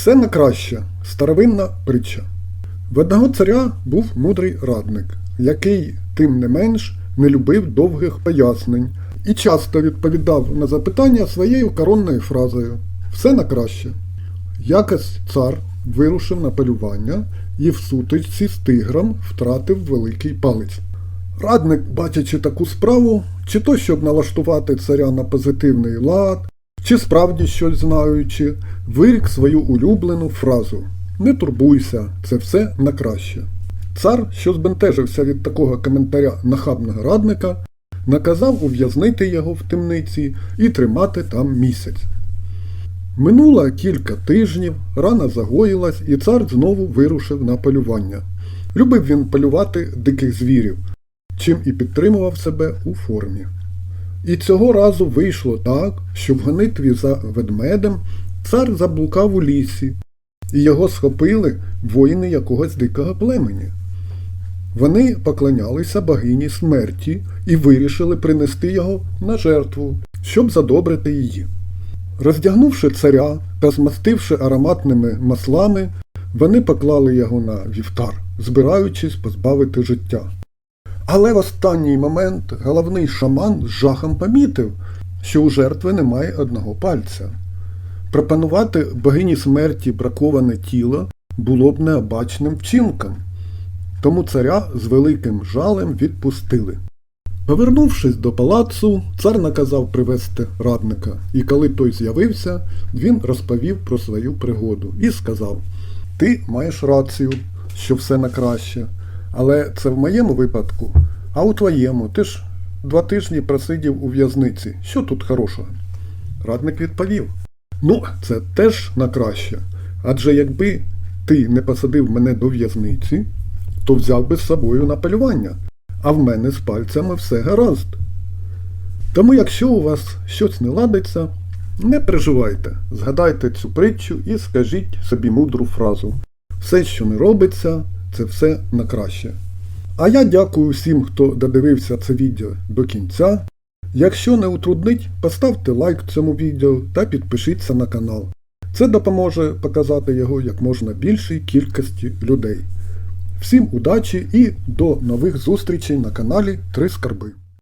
Все на краще. Старовинна притча. В одного царя був мудрий радник, який, тим не менш, не любив довгих пояснень і часто відповідав на запитання своєю коронною фразою Все на краще. Якось цар вирушив на полювання і в сутичці з тигром втратив великий палець. Радник, бачачи таку справу, чи то щоб налаштувати царя на позитивний лад, чи справді щось знаючи, вирік свою улюблену фразу Не турбуйся, це все на краще. Цар, що збентежився від такого коментаря нахабного радника, наказав ув'язнити його в темниці і тримати там місяць. Минуло кілька тижнів, рана загоїлась, і цар знову вирушив на полювання. Любив він полювати диких звірів, чим і підтримував себе у формі. І цього разу вийшло так, що в гонитві за ведмедем цар заблукав у лісі, і його схопили воїни якогось дикого племені. Вони поклонялися богині смерті і вирішили принести його на жертву, щоб задобрити її. Роздягнувши царя та змастивши ароматними маслами, вони поклали його на вівтар, збираючись позбавити життя. Але в останній момент головний шаман з жахом помітив, що у жертви немає одного пальця. Пропонувати богині смерті браковане тіло було б необачним вчинком, тому царя з великим жалем відпустили. Повернувшись до палацу, цар наказав привезти радника, і коли той з'явився, він розповів про свою пригоду і сказав: Ти маєш рацію, що все на краще, але це в моєму випадку, а у твоєму ти ж два тижні просидів у в'язниці. Що тут хорошого? Радник відповів: Ну, це теж на краще. Адже якби ти не посадив мене до в'язниці, то взяв би з собою на полювання, а в мене з пальцями все гаразд. Тому, якщо у вас щось не ладиться, не переживайте, згадайте цю притчу і скажіть собі мудру фразу. Все, що не робиться, це все на краще. А я дякую всім, хто додивився це відео до кінця. Якщо не утруднить, поставте лайк цьому відео та підпишіться на канал. Це допоможе показати його як можна більшій кількості людей. Всім удачі і до нових зустрічей на каналі Три Скарби.